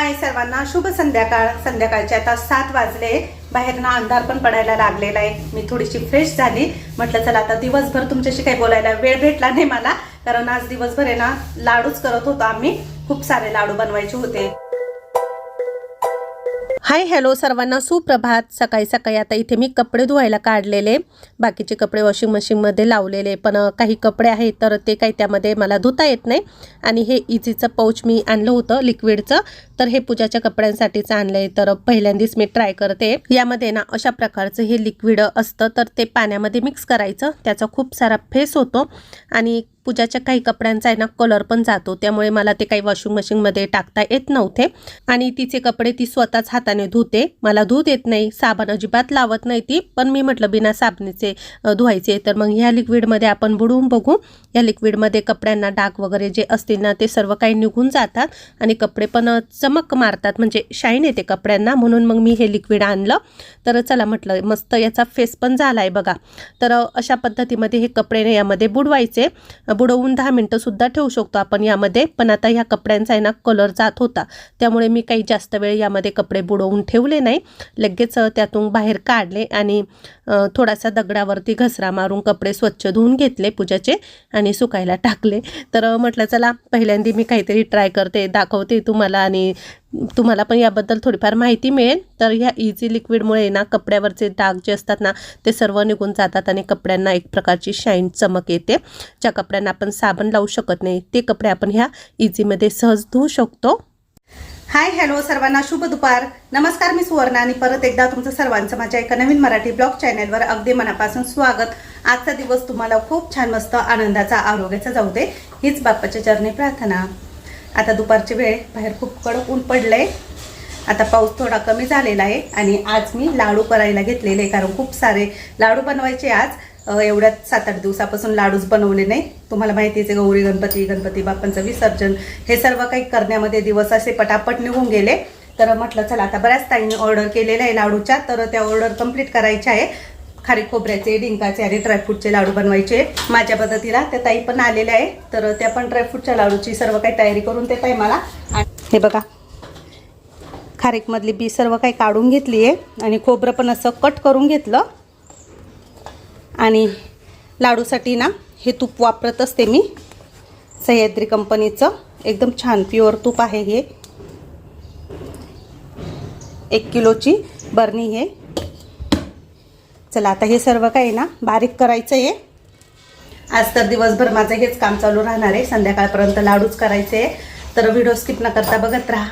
हाय सर्वांना शुभ संध्याकाळ. संध्याकाळचे आता सात वाजले. बाहेरनं अंधार पण पडायला लागलेला आहे. मी थोडीशी फ्रेश झाली. म्हटलं चला आता दिवसभर तुमच्याशी काही बोलायला वेळ भेटला नाही मला. कारण आज दिवसभर आहे ना लाडूच करत होतो आम्ही. खूप सारे लाडू बनवायचे होते. हाय हॅलो सर्वांना. सुप्रभात. सकाळी सकाळी आता इथे मी कपडे धुवायला काढलेले. बाकीचे कपडे वॉशिंग मशीनमध्ये लावलेले. पण काही कपडे आहेत तर ते काही त्यामध्ये मला धुता येत नाही. आणि हे इझीचं पाऊच मी आणलं होतं लिक्विडचं तर हे पूजाच्या कपड्यांसाठीच आणलं आहे तर पहिल्यांदाच मी ट्राय करते. यामध्ये ना अशा प्रकारचं हे लिक्विड असतं. तर ते पाण्यामध्ये मिक्स करायचं. त्याचा खूप सारा फेस होतो. आणि पूजाच्या काही कपड्यांचा आहे ना कलर पण जातो. त्यामुळे मला ते काही वॉशिंग मशीनमध्ये टाकता येत नव्हते. आणि तिचे कपडे ती स्वतःच हाताने धुते. मला धूत येत नाही साबण अजिबात लावत नाही ती. पण मी म्हटलं बिना साबणीचे धुवायचे तर मग ह्या लिक्विडमध्ये आपण बुडवून बघू. या लिक्विडमध्ये कपड्यांना डाग वगैरे जे असतील ना ते सर्व काही निघून जातात. आणि कपडे पण चमक मारतात. म्हणजे शाईन येते कपड्यांना. म्हणून मग मी हे लिक्विड आणलं. तर चला म्हटलं मस्त याचा फेस पण झाला आहे बघा. तर अशा पद्धतीमध्ये हे कपडे यामध्ये बुडवायचे. बुडवून दहा मिनटंसुद्धा ठेवू शकतो आपण यामध्ये. पण आता ह्या कपड्यांचा आहे ना कलर जात होता. त्यामुळे मी काही जास्त वेळ यामध्ये कपडे बुडवून ठेवले नाही. लगेच त्यातून बाहेर काढले आणि थोडासा दगडावरती घसरा मारून कपडे स्वच्छ धुवून घेतले पूजाचे आणि सुकायला टाकले. तर म्हटलं चला पहिल्यांदा मी काहीतरी ट्राय करते दाखवते तुम्हाला आणि तुम्हाला पण याबद्दल थोडीफार माहिती मिळेल. तर ह्या इझी लिक्विडमुळे ना कपड्यावरचे डाग जे असतात ना ते सर्व निघून जातात आणि कपड्यांना एक प्रकारची शाईन चमक येते. ज्या कपड्यांना आपण साबण लावू शकत नाही ते कपडे आपण ह्या इझीमध्ये सहज धुवू शकतो. हाय हॅलो सर्वांना शुभ दुपार. नमस्कार मी सुवर्ण आणि परत एकदा तुमचं सर्वांचं माझ्या एका नवीन मराठी ब्लॉग चॅनलवर अगदी मनापासून स्वागत. आजचा दिवस तुम्हाला खूप छान मस्त आनंदाचा आरोग्याचा जाऊ दे. हीच बाप्पाच्या चरणी प्रार्थना. आता दुपारची वेळ बाहेर खूप कडक ऊन पडलं आहे आता पाऊस थोडा कमी झालेला आहे आणि आज मी लाडू करायला घेतलेले आहे कारण खूप सारे लाडू बनवायचे आज. एवढ्यात सात आठ दिवसापासून लाडूच बनवले नाही. तुम्हाला माहितीच आहे गौरी गणपती गणपती बाप्पांचं विसर्जन हे सर्व काही करण्यामध्ये दिवस असे पटापट निघून गेले. तर म्हटलं चला आता बऱ्याच ताईंनी ऑर्डर केलेल्या आहे लाडूच्या तर त्या ऑर्डर कंप्लीट करायच्या आहे. खारी खोबऱ्याचे डिंकाचे आणि ड्रायफ्रूटचे लाडू बनवायचे माझ्या पद्धतीला. त्या ताई पण आलेल्या आहे तर त्या पण ड्रायफ्रूटच्या लाडूची सर्व काही तयारी करून देत आहे मला. हे बघा खारीकमधली बी सर्व काही काढून घेतली आहे. आणि खोबरं पण असं कट करून घेतलं. आणि लाडूसाठी ना हे तूप वापरत असते मी. सह्याद्री कंपनीचं. एकदम छान प्युअर तूप आहे हे. एक किलोची बरणी हे. चला आता हे सर्व काही ना बारीक करायचं आहे. आज तर दिवसभर माझं हेच काम चालू राहणार आहे. संध्याकाळपर्यंत लाडूच करायचे आहे. तर व्हिडिओ स्किप न करता बघत राहा.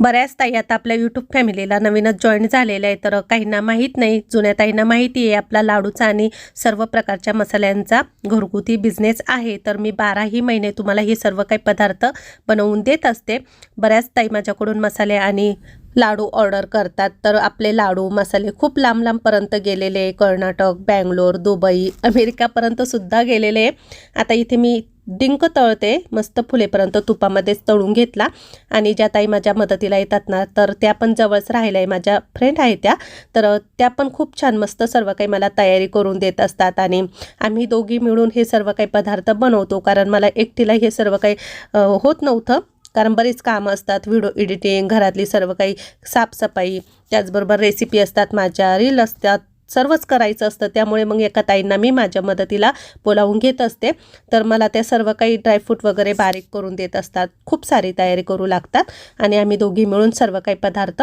बऱ्याच ताई आता आपल्या यूट्यूब फॅमिलीला नवीनच जॉईन झालेल्या आहे तर काहींना माहीत नाही जुन्या ताईंना माहिती आहे आपला लाडूचा आणि सर्व प्रकारच्या मसाल्यांचा घरगुती बिझनेस आहे. तर मी बाराही महिने तुम्हाला हे सर्व काही पदार्थ बनवून देत असते. बऱ्याच ताई माझ्याकडून मसाले आणि लाडू ऑर्डर करतात. तर आपले लाडू मसाले खूप लांब लांबपर्यंत गेलेले कर्नाटक बँगलोर दुबई अमेरिकापर्यंत सुद्धा गेलेले आता इथे मी डिंक तळते. मस्त फुलेपर्यंत तुपामध्येच तळून घेतला. आणि ज्या ताई माझ्या मदतीला येतात ना तर त्या पण जवळच राहिल्या आहे. माझ्या फ्रेंड आहे त्या. तर त्या पण खूप छान मस्त सर्व काही मला तयारी करून देत असतात. आणि आम्ही दोघी मिळून हे सर्व काही पदार्थ बनवतो. कारण मला एकटीला हे सर्व काही होत नव्हतं. कारण बरीच कामं असतात व्हिडिओ एडिटिंग घरातली सर्व काही साफसफाई त्याचबरोबर रेसिपी असतात माझ्या रील असतात सर्वच करायचं असतं. त्यामुळे मग एका ताईंना मी माझ्या मदतीला बोलावून घेत असते. तर मला त्या सर्व काही ड्रायफ्रूट वगैरे बारीक करून देत असतात. खूप सारी तयारी करू लागतात आणि आम्ही दोघी मिळून सर्व काही पदार्थ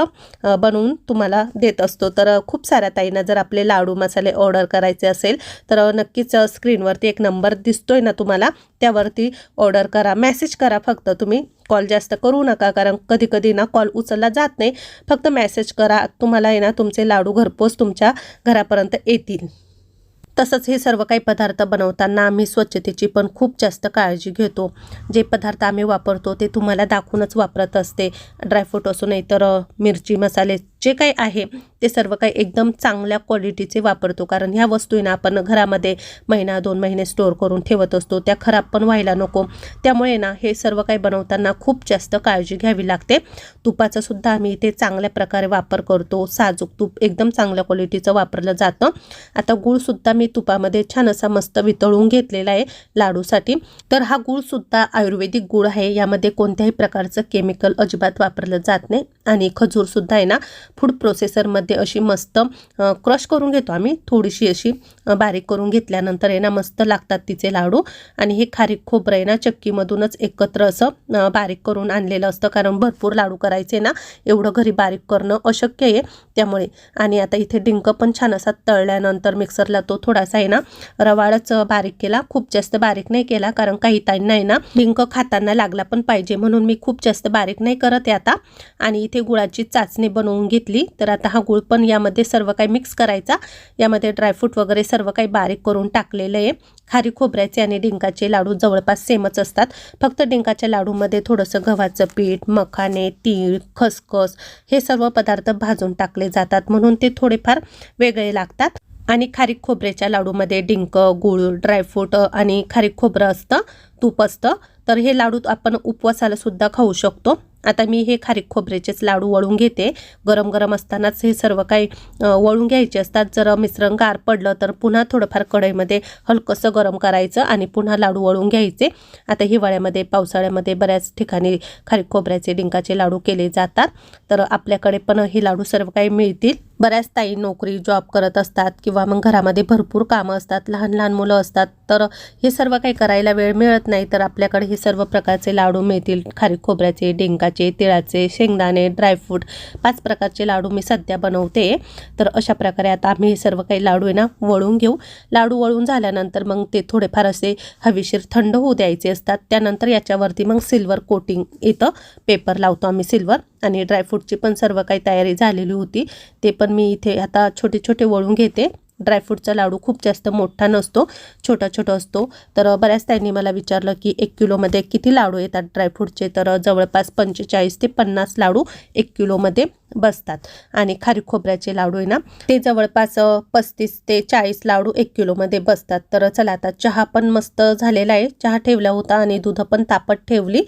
बनवून तुम्हाला देत असतो. तर खूप साऱ्या ताईंना जर आपले लाडू मसाले ऑर्डर करायचे असेल तर नक्कीच स्क्रीनवरती एक नंबर दिसतोय ना तुम्हाला? त्यावरती ऑर्डर करा मेसेज करा फक्त तुम्ही. कॉल जास्त करू नका कारण कधी कधी ना कॉल उचलला जात नाही. फक्त मेसेज करा तुम्हाला आहे ना तुमचे लाडू घरपोच तुमच्या घरापर्यंत येतील. तसंच हे सर्व काही पदार्थ बनवताना आम्ही स्वच्छतेची पण खूप जास्त काळजी घेतो. जे पदार्थ आम्ही वापरतो ते तुम्हाला दाखवूनच वापरत असते. ड्रायफ्रूट असो नाही तर मिरची मसाले जे काही आहे ते सर्व काही एकदम चांगल्या क्वालिटीचे वापरतो. कारण ह्या वस्तू आहे ना आपण घरामध्ये महिना दोन महिने स्टोअर करून ठेवत असतो. त्या खराब पण व्हायला नको. त्यामुळे ना हे सर्व काही बनवताना खूप जास्त काळजी घ्यावी लागते. तुपाचा सुद्धा आम्ही इथे चांगल्या प्रकारे वापर करतो. साजूक तूप एकदम चांगल्या क्वालिटीचं वापरलं जातं. आता गूळसुद्धा मी तुपामध्ये छान असा मस्त वितळून घेतलेला आहे लाडूसाठी. तर हा गूळसुद्धा आयुर्वेदिक गूळ आहे. यामध्ये कोणत्याही प्रकारचं केमिकल अजिबात वापरलं जात नाही. आणि खजूरसुद्धा आहे ना फूड प्रोसेसरमध्ये अशी मस्त क्रश करून घेतो आम्ही. थोडीशी अशी बारीक करून घेतल्यानंतर आहे ना मस्त लागतात तिचे लाडू. आणि हे खारीक खोबरं आहे ना चक्कीमधूनच एकत्र असं बारीक करून आणलेलं असतं. कारण भरपूर लाडू करायचे ना एवढं घरी बारीक करणं अशक्य आहे त्यामुळे. आणि आता इथे डिंक पण छान असा तळल्यानंतर मिक्सरला तो थोडासा आहे ना रवाळच बारीक केला. खूप जास्त बारीक नाही केला कारण काही ताईंना आहे ना डिंक खाताना लागला पण पाहिजे म्हणून मी खूप जास्त बारीक नाही करत आहे आता. आणि इथे गुळाची चाचणी बनवून घेतली तर आता हा गुळ पण यामध्ये सर्व काही मिक्स करायचा. यामध्ये ड्रायफ्रूट वगैरे सर्व काही बारीक करून टाकलेलं आहे. खारी खोबऱ्याचे आणि डिंकाचे लाडू जवळपास सेमच असतात. फक्त डिंकाच्या लाडूमध्ये थोडंसं गव्हाचं पीठ मखाने तीळ खसखस हे सर्व पदार्थ भाजून टाकले जातात. म्हणून ते थोडेफार वेगळे लागतात. आणि खारीक खोबऱ्याच्या लाडूमध्ये डिंक गूळ ड्रायफ्रूट आणि खारीक खोबरं असतं तूप असतं. तर हे लाडू आपण उपवासाला सुद्धा खाऊ शकतो. आता मी हे खारीक खोबऱ्याचेच लाडू वळून घेते. गरम गरम असतानाच हे सर्व काही वळून घ्यायचे असतात. जर मिश्रण गार पडलं तर पुन्हा थोडंफार कढईमध्ये हलकंसं गरम करायचं आणि पुन्हा लाडू वळून घ्यायचे. आता हिवाळ्यामध्ये पावसाळ्यामध्ये बऱ्याच ठिकाणी खारीक खोबऱ्याचे डिंकाचे लाडू केले जातात. तर आपल्याकडे पण हे लाडू सर्व काही मिळतील. बऱ्याच ताई नोकरी जॉब करत असतात किंवा मग घरामध्ये भरपूर कामं असतात लहान लहान मुलं असतात. तर हे सर्व काही करायला वेळ मिळत नाही. तर आपल्याकडे हे सर्व प्रकारचे लाडू मिळतील. खारीक खोबऱ्याचे डिंकाचे तिळाचे शेंगदाणे ड्रायफ्रूट पाच प्रकारचे लाडू मी सध्या बनवते. तर अशा प्रकारे आता आम्ही हे सर्व काही लाडू आहे ना वळून घेऊ. लाडू वळून झाल्यानंतर मग ते थोडेफार असे हवेशीर थंड होऊ द्यायचे असतात. त्यानंतर याच्यावरती मग सिल्वर कोटिंग येतं पेपर लावतो आम्ही सिल्वर आणि ड्रायफ्रूटची पण सर्व काही तयारी झालेली होती. ते पण मी इथे आता छोटे छोटे वळून घेते. ड्रायफ्रूटचा लाडू खूप जास्त मोठा नसतो छोटा छोटा असतो. तर बऱ्याच त्यांनी मला विचारलं की एक किलोमध्ये किती लाडू येतात ड्रायफ्रूटचे तर जवळपास पंचेचाळीस ते पन्नास लाडू एक किलोमध्ये बसतात. आणि खारी खोबऱ्याचे लाडू आहे ना ते जवळपास पस्तीस ते चाळीस लाडू एक किलोमध्ये बसतात. तर चला आता चहा पण मस्त झालेला आहे. चहा ठेवला होता आणि दूध पण तापत ठेवली.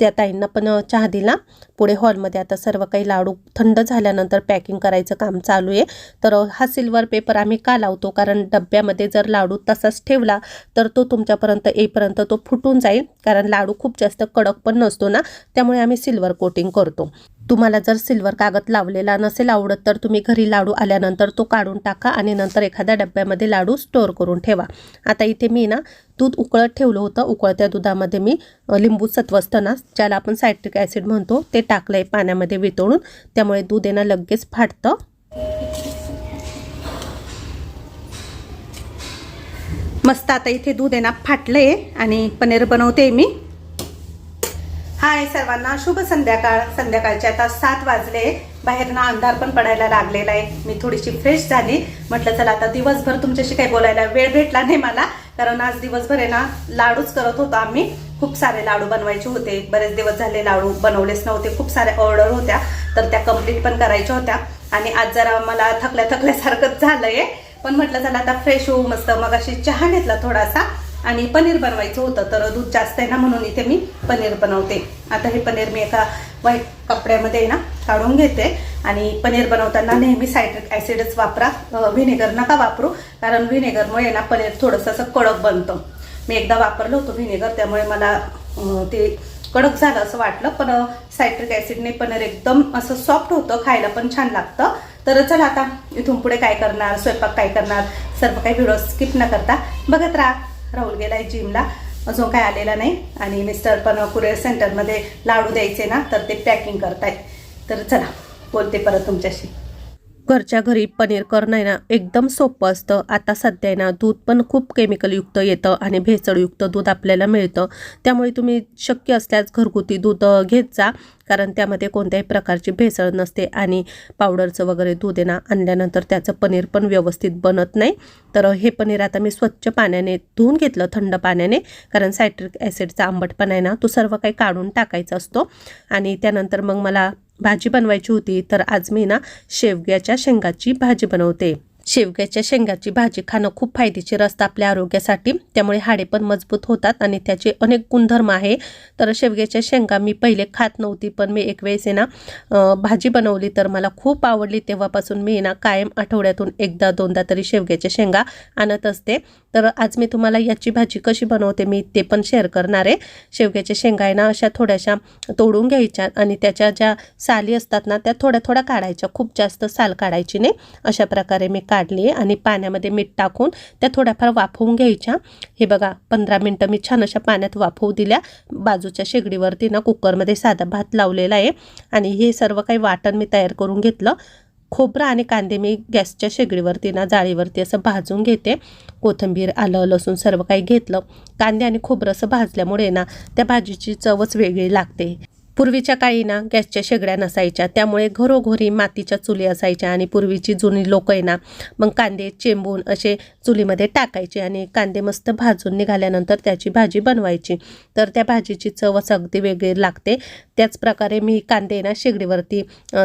त्या ताईंना पण चहा दिला. पुढे हॉलमध्ये आता सर्व काही लाडू थंड झाल्यानंतर पॅकिंग करायचं काम चालू आहे. तर हा सिल्वर पेपर आम्ही का लावतो? कारण डब्यामध्ये जर लाडू तसाच ठेवला तर तो तुमच्यापर्यंत येईपर्यंत तो फुटून जाईल. कारण लाडू खूप जास्त कडक पण नसतो ना त्यामुळे आम्ही सिल्वर कोटिंग करतो. तुम्हाला जर सिल्वर कागद लावलेला नसेल आवडत तर तुम्ही घरी लाडू आल्यानंतर तो काढून टाका आणि नंतर एखाद्या डब्यामध्ये लाडू स्टोअर करून ठेवा. आता इथे मी ना दूध उकळत ठेवलं होतं. उकळत्या दुधामध्ये मी लिंबू सत्वस्तना ज्याला आपण सायट्रिक ॲसिड म्हणतो ते टाकलं आहे पाण्यामध्ये वितळून. त्यामुळे दूध येणं लगेच फाटतं. मस्त आता इथे दूध आहे ना फाटलंय आणि पनीर बनवते मी. हाय सर्वांना शुभ संध्याकाळ. संध्याकाळचे आता सात वाजले. बाहेर ना अंधार पण पडायला लागलेला आहे. मी थोडीशी फ्रेश झाली. म्हटलं चला आता दिवसभर तुमच्याशी काही बोलायला वेळ भेटला नाही मला. कारण आज दिवसभर आहे ना लाडूच करत होतो आम्ही. खूप सारे लाडू बनवायचे होते. बरेच दिवस झाले लाडू बनवलेच नव्हते. खूप साऱ्या ऑर्डर होत्या. तर त्या कंप्लीट पण करायच्या होत्या. आणि आज जरा मला थकल्या थकल्यासारखंच झालंय. पण म्हटलं चला आता फ्रेश होऊ मस्त. मग अशी चहा घेतला थोडासा. आणि पनीर बनवायचं होतं तर दूध जास्त आहे ना म्हणून इथे मी पनीर बनवते. आता हे पनीर मी एका व्हाईट कपड्यामध्ये ना काढून घेते. आणि पनीर बनवताना नेहमी सायट्रिक ॲसिडच वापरा. व्हिनेगर नका वापरू कारण व्हिनेगरमुळे ना पनीर थोडंसं असं कडक बनतं. मी एकदा वापरलं होतं व्हिनेगर त्यामुळे मला ते कडक झालं असं वाटलं. पण सायट्रिक ॲसिडने पनीर एकदम असं सॉफ्ट होतं खायला पण छान लागतं. तर चला आता इथून पुढे काय करणार स्वयंपाक काय करणार सर्व काही व्हिडिओ स्किप न करता बघत राहा. राहुल गेलाय जिमला. अजून काय आलेला नाही. आणि मिस्टर पण कुरिअर सेंटरमध्ये लाडू द्यायचे ना तर ते पॅकिंग करतायत. तर चला बोलते परत तुमच्याशी. घरच्या घरी पनीर करणं आहे ना एकदम सोपं असतं. आता सध्या आहे ना दूध पण खूप केमिकलयुक्त येतं आणि भेसळयुक्त दूध आपल्याला मिळतं. त्यामुळे तुम्ही शक्य असल्यास घरगुती दूध घेत जा. कारण त्यामध्ये कोणत्याही प्रकारची भेसळ नसते आणि पावडरचं वगैरे दूध आहे ना आणल्यानंतर त्याचं पनीर पण व्यवस्थित बनत नाही. तर हे पनीर आता मी स्वच्छ पाण्याने धुवून घेतलं थंड पाण्याने. कारण सायट्रिक ॲसिडचा आंबटपणा आहे ना तो सर्व काही काढून टाकायचा असतो. आणि त्यानंतर मग मला भाजी बनवायची होती तर आज मी ना शेवग्याच्या शेंगाची भाजी बनवते. शेवग्याच्या शेंगाची भाजी खाणं खूप फायदेशीर असतं आपल्या आरोग्यासाठी. त्यामुळे हाडे पण मजबूत होतात आणि त्याचे अनेक गुणधर्म आहे. तर शेवग्याच्या शेंगा मी पहिले खात नव्हती पण मी एक वेळेस ना भाजी बनवली तर मला खूप आवडली. तेव्हापासून मी ना कायम आठवड्यातून एकदा दोनदा तरी शेवग्याच्या शेंगा आणत असते. तर आज मी तुम्हाला याची भाजी कशी बनवते मी ते पण शेअर करणार आहे. शेवग्याच्या शेंगा आहे ना अशा थोड्याशा तोडून घ्यायच्या आणि त्याच्या ज्या साली असतात ना त्या थोड्या थोड्या काढायच्या. खूप जास्त साल काढायची नाही. अशा प्रकारे मी काढली आणि पाण्यामध्ये मीठ टाकून त्या थोड्याफार वाफवून घ्यायच्या. हे बघा पंधरा मिनटं मी छान अशा पाण्यात वाफवू दिल्या. बाजूच्या शेगडीवरती ना कुकरमध्ये साधा भात लावलेला आहे. आणि हे सर्व काही वाटण मी तयार करून घेतलं. खोबरं आणि कांदे मी गॅसच्या शेगडीवरती ना जाळीवरती असं भाजून घेते. कोथिंबीर आलं लसूण सर्व काही घेतलं. कांदे आणि खोबरं असं भाजल्यामुळे ना त्या भाजीची चवच वेगळी लागते. पूर्वीच्या काळी ना गॅसच्या शेगड्या नसायच्या. त्यामुळे घरोघरी मातीच्या चुली असायच्या आणि पूर्वीची जुनी लोक आहे ना मग कांदे चेंबून असे चुलीमध्ये टाकायचे आणि कांदे मस्त भाजून निघाल्यानंतर त्याची भाजी बनवायची. तर त्या भाजीची चवच अगदी वेगळी लागते. त्याच प्रकारे मी कांदे ना शेगडीवरती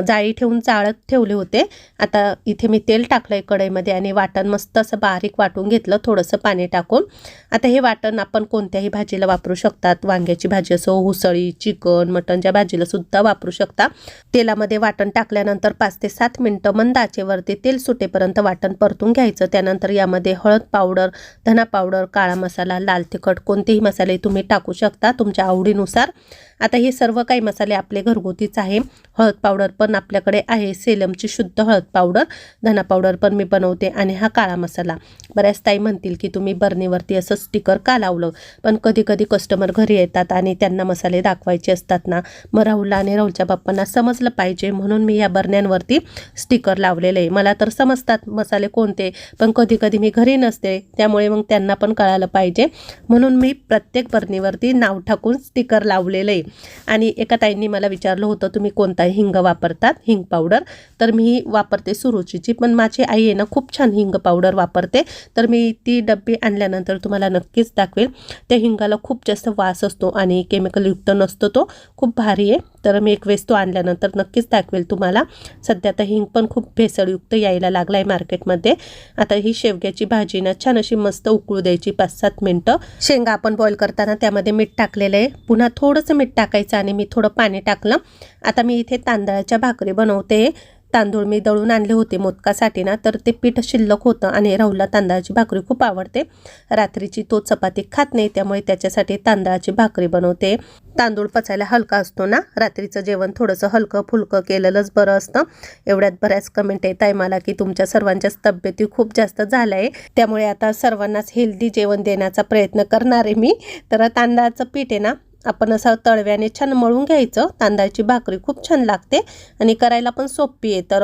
जाळी ठेवून चाळत ठेवले होते. आता इथे मी तेल टाकलं आहे कढईमध्ये आणि वाटण मस्त असं बारीक वाटून घेतलं थोडंसं पाणी टाकून. आता हे वाटण आपण कोणत्याही भाजीला वापरू शकतात. वांग्याची भाजी असो उसळी चिकन मटणच्या भाजीला सुद्धा वापरू शकता. तेलामध्ये वाटण टाकल्यानंतर पाच ते सात मिनटं मंद आचेवरती तेल सुटेपर्यंत वाटण परतून घ्यायचं. त्यानंतर यामध्ये हळद पावडर धना पावडर काळा मसाला लाल तिखट कोणतेही मसाले तुम्ही टाकू शकता तुमच्या आवडीनुसार. आता हे सर्व काही मसाले आपले घरगुतीच आहे. हळद पावडर पण आपल्याकडे आहे. सेलमची शुद्ध हळद पावडर धना पावडर पण मी बनवते आणि हा काळा मसाला. बऱ्याच ताई म्हणतील की तुम्ही बर्नीवरती असं स्टिकर का लावलं? पण कधी कधी कस्टमर घरी येतात आणि त्यांना मसाले दाखवायचे असतात ना. मग राहुलला आणि राहुलच्या बाप्पांना समजलं पाहिजे. म्हणून मी या बरण्यांवरती स्टिकर लावलेले आहे. मला तर समजतात मसाले कोणते पण कधी कधी मी घरी नसते. त्यामुळे मग त्यांना पण कळालं पाहिजे. म्हणून मी प्रत्येक बरणीवरती नाव टाकून स्टिकर लावलेलं आहे. आणि एका ताईंनी मला विचारलं होतं तुम्ही कोणता हिंग वापरतात? हिंग पावडर. तर मी वापरते सुरुचीची पण माझी आई आहे ना खूप छान हिंग पावडर वापरते. तर मी ती डब्बी आणल्यानंतर तुम्हाला नक्कीच दाखवेल. त्या हिंगाला खूप जास्त वास असतो आणि केमिकलयुक्त नसतो तो खूप भारी आहे. तर मी एक वेळेस तो आणल्यानंतर नक्कीच दाखवेल तुम्हाला. सध्या आता हिंग पण खूप भेसळयुक्त यायला लागला आहे मार्केटमध्ये. आता ही शेवग्याची भाजी ना छान अशी मस्त उकळू द्यायची पाच सात मिनटं. शेंगा आपण बॉईल करताना त्यामध्ये मीठ टाकलेलं आहे. पुन्हा थोडंसं मीठ टाकायचं आणि मी थोडं पाणी टाकलं. आता मी इथे तांदळाच्या भाकरी बनवते. तांदूळ मी दळून आणले होते मोदकासाठी ना तर ते पीठ शिल्लक होतं आणि राहुलला तांदळाची भाकरी खूप आवडते. रात्रीची तो चपाती खात नाही त्यामुळे त्याच्यासाठी तांदळाची भाकरी बनवते. तांदूळ पचायला हलका असतो ना रात्रीचं जेवण थोडंसं हलकं फुलकं केलेलंच बरं असतं. एवढ्यात बऱ्याच कमेंट येत आहे मला की तुमच्या सर्वांच्याच तब्येती खूप जास्त झाल्या आहे त्यामुळे आता सर्वांनाच हेल्दी जेवण देण्याचा प्रयत्न करणार आहे मी. तर तांदळाचं पीठ आहे ना आपण असं तळव्याने छान मळून घ्यायचं. तांदळाची भाकरी खूप छान लागते आणि करायला पण सोपी आहे. तर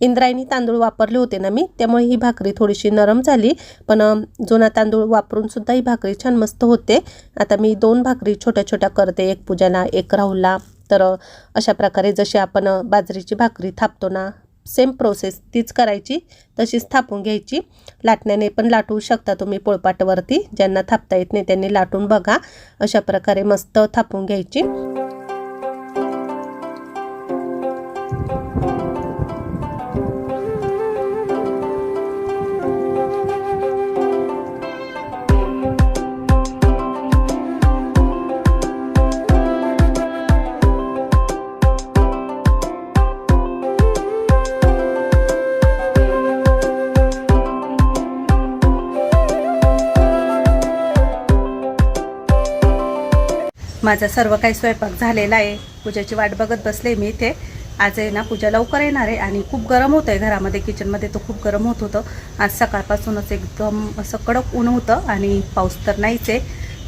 इंद्रायणी तांदूळ वापरले होते ना मी त्यामुळे ही भाकरी थोडीशी नरम झाली. पण जुना तांदूळ वापरून सुद्धा ही भाकरी छान मस्त होते. आता मी दोन भाकरी छोट्या छोट्या करते एक पूजाला एक राहुलला. तर अशा प्रकारे जशी आपण बाजरीची भाकरी थापतो ना सेम प्रोसेस तीच करायची तशीच थापून घ्यायची. लाटण्याने पण लाटू शकता तुम्ही पोळपाटवरती. ज्यांना थापता येत नाही त्यांनी लाटून बघा. अशा प्रकारे मस्त थापून घ्यायची. माझा सर्व काही स्वयंपाक झालेला आहे. पूजाची वाट बघत बसले मी इथे. आज आहे ना पूजा लवकर येणार आहे आणि खूप गरम होतं आहे घरामध्ये किचनमध्ये तर खूप गरम होत होतं. आज सकाळपासूनच एकदम असं कडक ऊन होतं आणि पाऊस तर नाहीच आहे.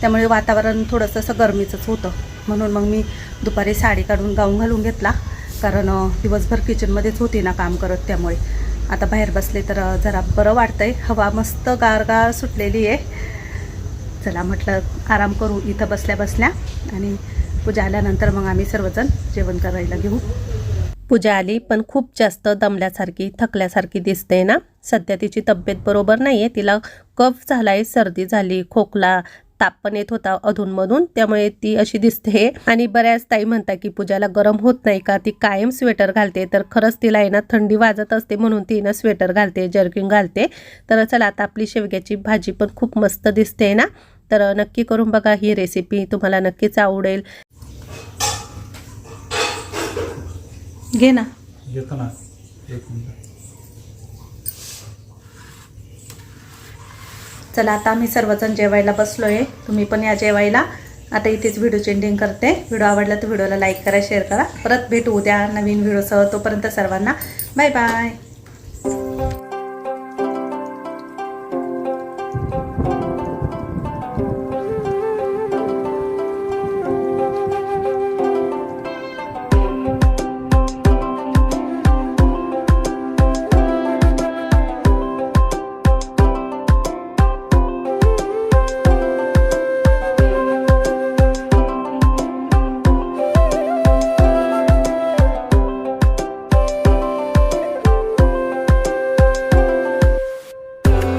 त्यामुळे वातावरण थोडंसं असं गरमीचंच होतं. म्हणून मग मी दुपारी साडी काढून गाऊन घालून घेतला. कारण दिवसभर किचनमध्येच होती ना काम करत त्यामुळे. आता बाहेर बसले तर जरा बरं वाटतंय. हवा मस्त गारगार सुटलेली आहे. चला म्हटलं आराम करू इथं बसल्या बसल्या. आणि पूजा आल्यानंतर मग आम्ही सर्वजण जेवण करायला घेऊ. पूजा आली पण खूप जास्त दमल्यासारखी थकल्यासारखी दिसते ना? सध्या तिची तब्येत बरोबर नाही आहे तिला कफ झाला आहे सर्दी झाली खोकला ताप पण येत होता अधूनमधून. त्यामुळे ती अशी दिसते. आणि बऱ्याच ताई म्हणतात की पूजाला गरम होत नाही का? ती कायम स्वेटर घालते. तर खरंच तिला आहे ना थंडी वाजत असते म्हणून ती ना स्वेटर घालते जर्किंग घालते. तर चला आता आपली शेवग्याची भाजी पण खूप मस्त दिसते ना? तर नक्की करून बघा ही रेसिपी तुम्हाला नक्कीच आवडेल. घे ना. चला आता आम्ही सर्वजण जेवायला बसलो आहे तुम्ही पण या जेवायला. आता इथेच व्हिडिओ चेंडिंग करते. व्हिडिओ आवडला तर व्हिडिओला लाईक करा शेअर करा. परत भेटू उद्या नवीन व्हिडिओसह तोपर्यंत सर्वांना बाय बाय